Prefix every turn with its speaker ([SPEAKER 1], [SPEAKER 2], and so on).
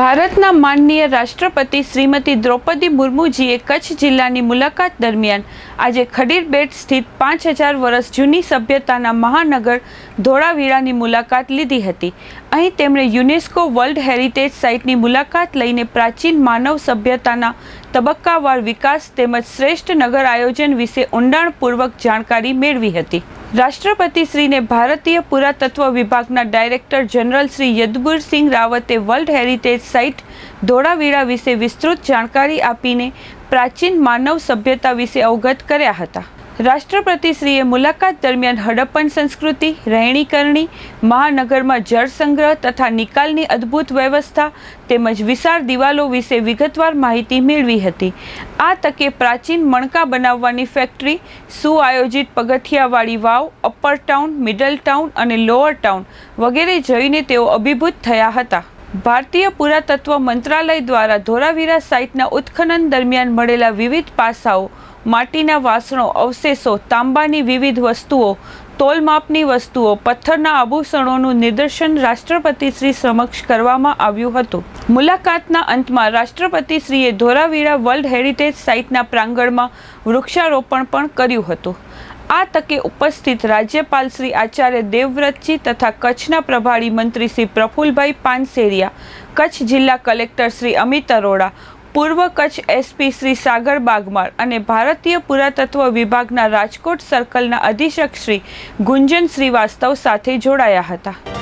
[SPEAKER 1] ભારતના માનનીય રાષ્ટ્રપતિ શ્રીમતી દ્રૌપદી મુર્મુજીએ કચ્છ જિલ્લાની મુલાકાત દરમિયાન આજે ખડીરબેટ સ્થિત પાંચ હજાર વર્ષ જૂની સભ્યતાના મહાનગર ધોળાવીરાની મુલાકાત લીધી હતી. અહીં તેમણે યુનેસ્કો વર્લ્ડ હેરિટેજ સાઇટની મુલાકાત લઈને પ્રાચીન માનવ સભ્યતાના તબક્કાવાર વિકાસ તેમજ શ્રેષ્ઠ નગર આયોજન વિશે ઊંડાણપૂર્વક જાણકારી મેળવી હતી. રાષ્ટ્રપતિશ્રીને ભારતીય પુરાતત્વ વિભાગના ડાયરેક્ટર જનરલ શ્રી યદુબીરસિંહ રાવતે વર્લ્ડ હેરિટેજ સાઇટ ધોળાવીરા વિશે વિસ્તૃત જાણકારી આપીને પ્રાચીન માનવ સભ્યતા વિશે અવગત કર્યા હતા. રાષ્ટ્રપતિશ્રીએ મુલાકાત દરમિયાન હડપ્પન સંસ્કૃતિ રહેણીકરણી મહાનગરમાં જળ સંગ્રહ તથા નિકાલની અદ્ભુત વ્યવસ્થા તેમજ વિશાળ દિવાલો વિશે વિગતવાર માહિતી મેળવી હતી. આ તકે પ્રાચીન મણકા બનાવવાની ફેક્ટરી, સુઆયોજિત પગથિયાવાળી વાવ, અપર ટાઉન, મિડલ ટાઉન અને લોઅર ટાઉન વગેરે જઈને તેઓ અભિભૂત થયા હતા. ભારતીય પુરાતત્વ મંત્રાલય દ્વારા ધોરાવીરા સાઇટના ઉત્ખનન દરમિયાન મળેલા વિવિધ પાસાઓ, માટીના વાસણો, અવશેષો, તાંબાની વિવિધ વસ્તુઓ, તોલમાપની વસ્તુઓ, પથ્થરના આભૂષણોનું નિદર્શન રાષ્ટ્રપતિશ્રી સમક્ષ કરવામાં આવ્યું હતું. મુલાકાતના અંતમાં રાષ્ટ્રપતિ શ્રીએ ધોરાવીરા વર્લ્ડ હેરિટેજ સાઇટના પ્રાંગણમાં વૃક્ષારોપણ પણ કર્યું હતું. આ તકે ઉપસ્થિત રાજ્યપાલ શ્રી આચાર્ય દેવવ્રતજી તથા કચ્છના પ્રભારી મંત્રી શ્રી પ્રફુલભાઈ પાનસેરિયા, કચ્છ જિલ્લા કલેક્ટર શ્રી અમિત અરોડા, પૂર્વ કચ્છ એસપી શ્રી સાગર બાગમાર અને ભારતીય પુરાતત્વ વિભાગના રાજકોટ સર્કલના અધિક્ષક શ્રી ગુંજન શ્રીવાસ્તવ સાથે જોડાયા હતા.